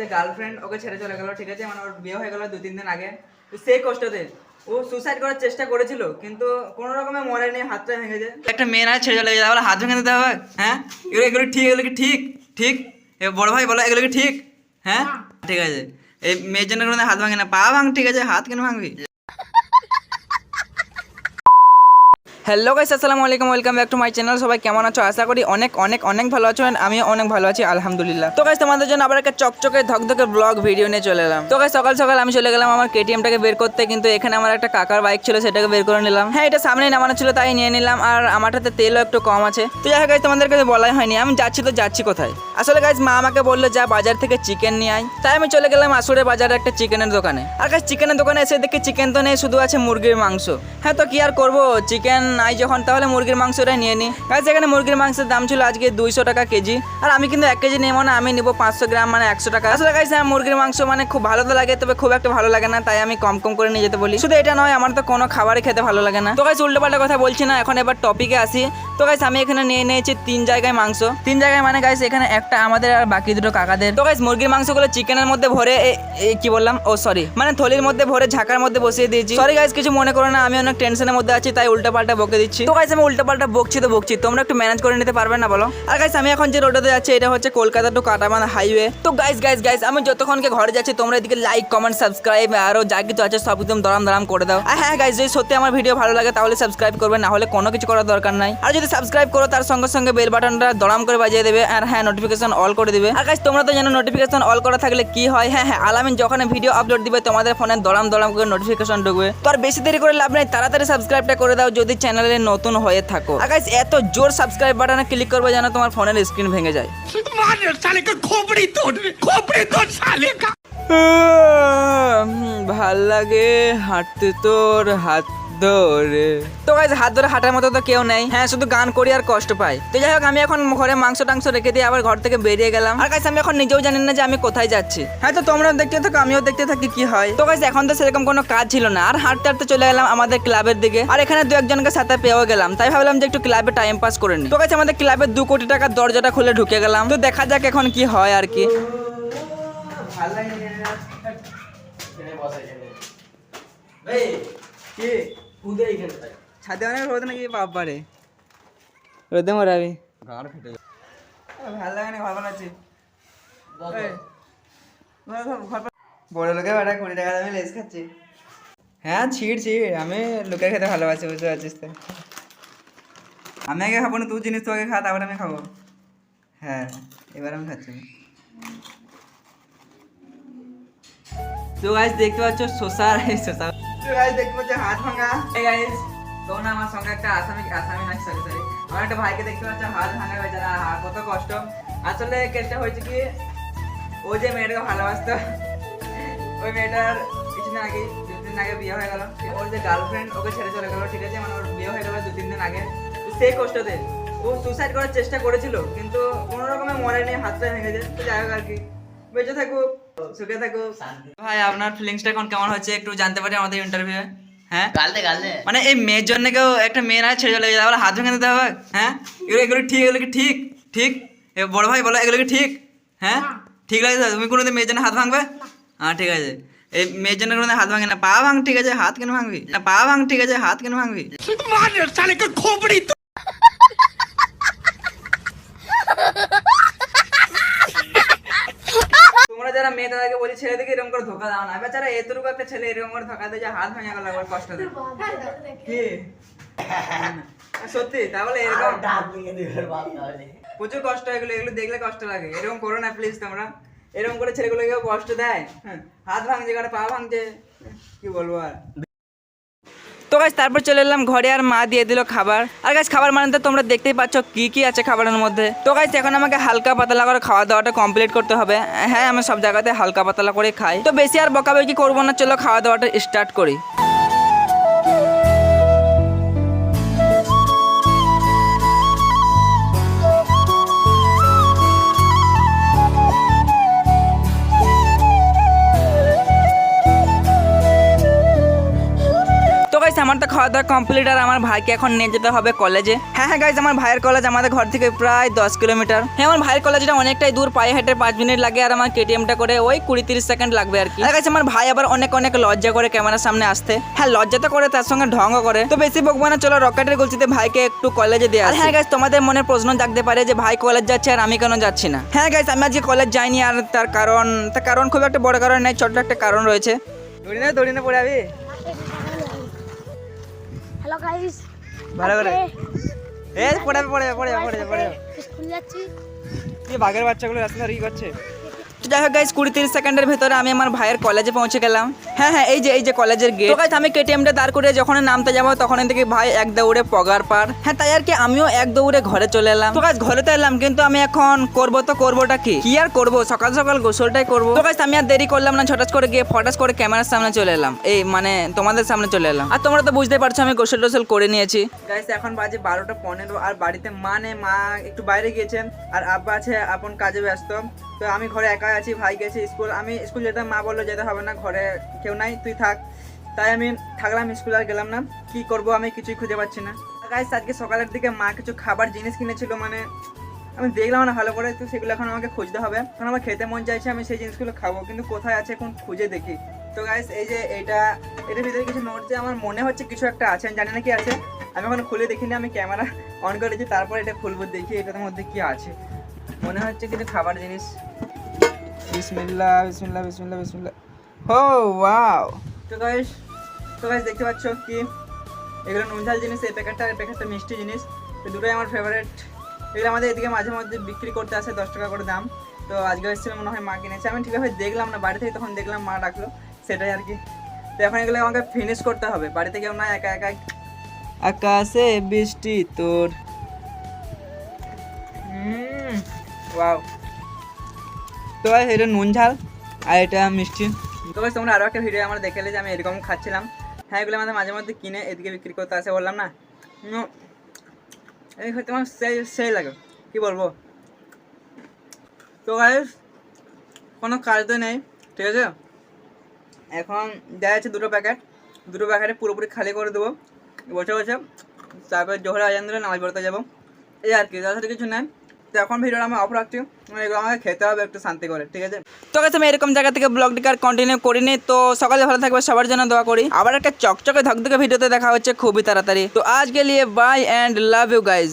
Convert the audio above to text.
যে গার্লফ্রেন্ড ওকে ছেড়ে চলে গেল ঠিক আছে? মানে ওর বিয়ে হয়ে গেল দু তিন দিন আগে। তো সেই কষ্টতে ও সুসাইড করার চেষ্টা করেছিল কিন্তু কোনো রকমে নেই হাতটা ভেঙে যায়। একটা মেয়ে না ছেড়ে চলে গেছে তাহলে হাত ভেঙে দিতে হবে? হ্যাঁ? এগুলো এগুলো ঠিক? এগুলো কি ঠিক? ঠিক? এ বড় ভাই বলো এগুলো কি ঠিক? হ্যাঁ? ঠিক আছে। এই মেয়ের জন্য কোনো হাত ভাঙে না। পা ভাঙ ঠিক আছে? হাত কেন ভাঙবি? হ্যালো গাইস আসসালামু আলাইকুম welcome back to my channel সবাই কেমন আছো? আশা করি অনেক অনেক অনেক ভালো আছো আমিও অনেক ভালো আছি, আলহামদুলিল্লাহ। তো গাইস তোমাদের জন্য আবার একটা চকচকে, ধকধকে ব্লগ ভিডিও নিয়ে চলে এলাম। তো গাইস সকাল সকাল আমি চলে গেলাম আমার কেটিএমটাকে বের করতে, কিন্তু এখানে আমার একটা কাকার বাইক ছিল, সেটাকে বের করে নিলাম। হ্যাঁ এটা সামনেই নামানো ছিল, তাই নিয়ে নিলাম। আর আমারটাতে তেলও একটু কম আছে। তো যাই হোক গাইস তোমাদেরকে বলাই হয়নি, আমি যাচ্ছি তো যাচ্ছি কোথায়? আসলে গাইস মা আমাকে বলল, যা বাজার থেকে চিকেন নিয়ে আয়। তাই আমি চলে গেলাম আসুরে বাজারে একটা চিকেনের দোকানে। আর গাইস চিকেনের দোকানে এসে দেখি চিকেন তো নেই, শুধু আছে মুরগির মাংস। হ্যাঁ তো কি আর করব? চিকেন নাই যখন, তাহলে মুরগির মাংসটাই নিয়ে নিই গাছ এখানে মুরগির মাংসের দাম ছিল আজকে দুইশো টাকা কেজি। আর আমি কিন্তু এক কেজি নেব না, আমি নিবো পাঁচশো গ্রাম মানে একশো টাকা। আসলে গাছ আমার মুরগির মাংস মানে খুব ভালো তো লাগে, তবে খুব একটা ভালো লাগে না, তাই আমি কম কম করে নিয়ে যেতে বলি। শুধু এটা নয়, আমার তো কোনো খাবারই খেতে ভালো লাগে না। তো গাছ উল্টোপাল্টা কথা বলছি না, এখন এবার টপিকে আসি। তো গাইস আমি এখানে নিয়ে নিয়েছি তিন জায়গায় মাংস। তিন জায়গায় মানে গাইস এখানে একটা আমাদের আর বাকি দুটো কাকাদের। তো গাইস মুরগির মাংসগুলো চিকেনের মধ্যে ভরে কি বললাম? ও সরি মানে থলির মধ্যে ভরে ঝাঁকার মধ্যে বসিয়ে দিয়েছি। সরি গাইস কিছু মনে করো না, আমি অনেক টেনশনের মধ্যে আছি, তাই উল্টো পাল্টা বকে দিচ্ছি। তো গাইস আমি উল্টো পাল্টা বকছি তো বকছি, তোমরা একটু ম্যানেজ করে নিতে পারবে না বলো? আর গাইস আমি এখন যে রোডে যাচ্ছি, এটা হচ্ছে কলকাতা টু কাটামান হাইওয়ে তো গাইস গাইস গাইস আমি যতক্ষণকে ঘরে যাচ্ছি, তোমরা এদিকে লাইক কমেন্ট সাবস্ক্রাইব আরও যা কিছু আছে সব একদম দরাম দরাম করে দাও। আর হ্যাঁ গাইস যদি সত্যি আমার ভিডিও ভালো লাগে, তাহলে সাবস্ক্রাইব করবে, না হলে কোনো কিছু করার দরকার নাই। আর যদি চ্যানেলটি সাবস্ক্রাইব করো তার সঙ্গে সঙ্গে বেল বাটনটা দড়াম করে বাজিয়ে দেবে আর হ্যাঁ নোটিফিকেশন অল করে দেবে। আর কাজ তোমরা তো জানো নোটিফিকেশন অল করা থাকলে কি হয়? হ্যাঁ হ্যাঁ আলামিন যখন ভিডিও আপলোড দিবে তোমাদের ফোনে দড়াম দড়াম করে নোটিফিকেশন ঢুকবে। তো আর বেশি দেরি করে লাভ নেই তাড়াতাড়ি সাবস্ক্রাইবটা করে দাও যদি চ্যানেলে নতুন হয়ে থাকো। আর গাইস এত জোর সাবস্ক্রাইব বাটনে ক্লিক করবে যেন তোমার ফোনের স্ক্রিন ভেঙে যায়। ভালো লাগে হাঁটতে তোর হাত ধরে তো গাইজ হাত ধরে হাঁটার মতো তো কেউ নেই। হ্যাঁ শুধু গান করি আর কষ্ট পাই। তো যাই হোক আমি এখন ঘরে মাংস টাংস রেখে দিয়ে আবার ঘর থেকে বেরিয়ে গেলাম। আর গাইজ আমি এখন নিজেও জানি না যে আমি কোথায় যাচ্ছি। হ্যাঁ তো তোমরাও দেখতে থাকো আমিও দেখতে থাকি কি হয়। তো গাইজ এখন তো সেরকম কোনো কাজ ছিল না। আর হাঁটতে হাঁটতে চলে গেলাম আমাদের ক্লাবের দিকে। আর এখানে দু একজনকে সাথে পেয়েও গেলাম। তাই ভাবলাম যে একটু ক্লাবে টাইম পাস করে নি তো গাইজ আমাদের ক্লাবের দু কোটি টাকার দরজাটা খুলে ঢুকে গেলাম। তো দেখা যাক এখন কি হয় আর কি। ভালো লাগে কি ছাদে অনেক রোদ নাকি বাবারে রোদে মরাবি ভালো লাগে না ঘর বানাচ্ছি বড় লোকে বেটা কুড়ি টাকা দামে লেস খাচ্ছি। হ্যাঁ ছিড় ছিড় আমি লোকে খেতে ভালোবাসি বুঝতে পারছিস তো। আমি আগে খাব না তুই জিনিস তো আগে খা তারপরে আমি খাব। হ্যাঁ এবার আমি খাচ্ছি। তো গাইস দেখতে পাচ্ছ শসা শসা। গাইস হাত ভাঙা। গাইস আমার সঙ্গে একটা আসামি আসামি আমার একটা ভাইকে দেখতে হাত ভাঙা হয়েছে কত কষ্ট। আসলে হয়েছে কি যে মেয়েটাকে ভালোবাসতো, ওই মেয়েটার কিছুদিন আগে আগে বিয়ে হয়ে গেল। ওর যে গার্লফ্রেন্ড ওকে ছেড়ে চলে গেল, ঠিক আছে? মানে ওর বিয়ে হয়ে গেল দিন আগে। সেই কষ্টতে ও সুসাইড করার চেষ্টা করেছিল, কিন্তু কোনো রকমে মরেনি হাতটা ভেঙেছে তো যাই হোক আর কি। বেঁচে থাকুক সুখে ভাই আপনার ফিলিংসটা এখন কেমন হচ্ছে একটু জানতে পারি আমাদের ইন্টারভিউ হ্যাঁ? গালতে গালতে। মানে এই মেয়ের জন্য কেউ একটা মেয়ে না ছেড়ে চলে গেছে। তাহলে হাত ভেঙে দিতে হবে। হ্যাঁ? এগুলো এগুলো ঠিক এগুলো কি ঠিক? ঠিক? এ বড় ভাই বলো এগুলো কি ঠিক? হ্যাঁ? ঠিক লাগে তো? তুমি কোনোদিন মেয়ের জন্য হাত ভাঙবে? হ্যাঁ ঠিক আছে। এই মেয়ের জন্য কোনোদিন হাত ভাঙে না। পা ভাঙ ঠিক আছে। হাত কেন ভাঙবি? না পা ভাঙ ঠিক আছে। হাত কেন ভাঙবি? বেচারা মেয়ে দাদাকে বলি ছেলে দেখে এরকম করে ধোকা দাও না। বেচারা এতটুকু একটা ছেলে এরকম করে ধোকা দেয় যে হাত ভেঙে গেল একবার কষ্ট দেয়। সত্যি তাহলে এরকম প্রচুর কষ্ট হয়ে গেলো এগুলো দেখলে কষ্ট লাগে। এরকম করো না প্লিজ তোমরা। এরকম করে ছেলেগুলোকে কষ্ট দেয়? হ্যাঁ। হাত ভাঙছে কারণ পা ভাঙছে কি বলব আর? তো গাছ তারপর চলে এলাম ঘরে আর মা দিয়ে দিল খাবার। আর গাছ খাবার মানে তো তোমরা দেখতেই পাচ্ছ কি কি আছে খাবারের মধ্যে। তো গাছ এখন আমাকে হালকা পাতলা করে খাওয়া দাওয়াটা কমপ্লিট করতে হবে। হ্যাঁ আমি সব জায়গাতে হালকা পাতলা করে খাই। তো বেশি আর বকাবকি করব না, চলো খাওয়া দাওয়াটা স্টার্ট করি। আমার তো খাওয়া দাওয়া কমপ্লিট আর আমার ভাইকে এখন নিয়ে যেতে হবে কলেজে হ্যাঁ হ্যাঁ গাইজ আমার ভাইয়ের কলেজ আমাদের ঘর থেকে প্রায় দশ কিলোমিটার। হ্যাঁ আমার ভাইয়ের কলেজটা অনেকটাই দূর পায়ে হেঁটে পাঁচ মিনিট লাগে আর আমার কেটিএমটা করে ওই কুড়ি তিরিশ সেকেন্ড লাগবে আর কি। গাইজ আমার ভাই আবার অনেক অনেক লজ্জা করে ক্যামেরার সামনে আসতে হ্যাঁ লজ্জা তো করে তার সঙ্গে ঢঙ্গ করে। তো বেশি বকবো না চলো রকেটের গলতিতে ভাইকে একটু কলেজে দিয়ে হ্যাঁ গাইজ তোমাদের মনে প্রশ্ন জাগতে পারে যে ভাই কলেজ যাচ্ছে আর আমি কেন যাচ্ছি না? হ্যাঁ গাইজ আমি আজকে কলেজ যাইনি আর তার কারণ তার কারণ খুব একটা বড় কারণ নেই ছোট্ট একটা কারণ রয়েছে। দৌড়ি না দৌড়ি না পড়ে যাবি হ্যালো গাইস ভালো করে। এ পড়ে পড়ে পড়ে পড়ে পড়ে। স্কুল যাচ্ছি। কি বাঘের বাচ্চাগুলো রাস্তা রি করছে? যাই হোক গাইজ কুড়ি তিরিশ সেকেন্ডের ভেতরে আমি আমার ভাইয়ের কলেজে পৌঁছে গেলাম। হ্যাঁ হ্যাঁ এই যে এই যে কলেজের গেট তো আমি কেটিএমটা দাঁড় করে যখন নামতে যাব তখন থেকে ভাই এক দৌড়ে পগার পার। হ্যাঁ তাই আর কি আমিও এক দৌড়ে ঘরে চলে এলাম। তো গাইজ ঘরে তো এলাম কিন্তু আমি এখন করব তো করবোটা কি? কি আর করব? সকাল সকাল গোসলটাই করব। তো আমি আর দেরি করলাম না ছটাস করে গিয়ে ফটাস করে ক্যামেরার সামনে চলে এলাম। এই মানে তোমাদের সামনে চলে এলাম। আর তোমরা তো বুঝতে পারছ আমি গোসল টোসল করে নিয়েছি। গাইজ এখন বাজে বারোটা পনেরো আর বাড়িতে মা মানে মা একটু বাইরে গিয়েছেন আর আব্বা আছে আপন কাজে ব্যস্ত। তো আমি ঘরে একা আছি ভাই গেছে স্কুল। আমি স্কুল যেতাম মা বলল যেতে হবে না ঘরে কেউ নাই, তুই থাক। তাই আমি থাকলাম, স্কুল আর গেলাম না। কি করব আমি কিছুই খুঁজে পাচ্ছি না। গাইস আজকে সকালের দিকে মা কিছু খাবার, জিনিস কিনেছিল মানে আমি দেখলাম না ভালো করে, তো সেগুলো এখন আমাকে খুঁজতে হবে। কারণ আমার খেতে মন চাইছে, আমি সেই জিনিসগুলো খাব, কিন্তু কোথায় আছে এখন খুঁজে দেখি। তো গাইস এই যে এটা, এটার ভিতরে কিছু নোট যে আমার মনে হচ্ছে কিছু একটা আছে, আমি জানি না কি আছে। আমি এখন খুলে দেখিনি, আমি ক্যামেরা অন করেছি, তারপর এটা খুলবো, দেখি এটার মধ্যে কি আছে। মনে হচ্ছে কিছু খাবার জিনিস। বিসমিল্লাহ বিসমিল্লাহ বিসমিল্লাহ বিসমিল্লাহ। হো ওয়াও তো গাইস তো গাইস দেখতে পাচ্ছ কি? এগুলো নুনঝাল জিনিস এই প্যাকেটটা এই প্যাকেটটা মিষ্টি জিনিস। তো দুটোই আমার ফেভারিট এগুলো আমাদের এদিকে মাঝে মধ্যে বিক্রি করতে আসে দশ টাকা করে দাম। তো আজকে এসেছিল মনে হয় মা কিনেছে। আমি ঠিকভাবে দেখলাম না বাড়ি থেকে তখন দেখলাম মা ডাকলো সেটাই আর কি। তো এখন এগুলো আমাকে ফিনিশ করতে হবে। বাড়িতে কেউ না একা একা আকাশে বৃষ্টি তোর। ওয়াও তো ভাই এটা নুন ঝাল আর এটা মিষ্টি। তো তোমরা আরও একটা ভিডিও আমার দেখেলে যে আমি এরকম খাচ্ছিলাম। হ্যাঁ এগুলো আমাদের মাঝে মধ্যে কিনে এদিকে বিক্রি করতে আসে, বললাম না? এই হয়তো আমার সেই সেই লাগে। কী বলব? তো গাইস কোনো কাজ তো নেই, ঠিক আছে? এখন দেওয়া আছে দুটো প্যাকেট দুটো প্যাকেটে পুরোপুরি খালি করে দেবো। বসে বসে। তারপর জোহরে আজান দিলে নামাজ পড়তে যাব। এই আর কি, তাছাড়া কিছু নেই। তো এখন ভিডিওটা আমি অফ রাখছি। এগুলো আমাকে খেতে হবে, একটু শান্তি করে, ঠিক আছে? তো আমি এরকম জায়গা থেকে ব্লগটিকে আর কন্টিনিউ করিনি, তো সকালে ভালো থাকবে, সবার জন্য দোয়া করি। আবার একটা চকচকে ধকধকে ভিডিওতে দেখা হচ্ছে খুবই তাড়াতাড়ি। তো আজকে লিয়ে bye and love you guys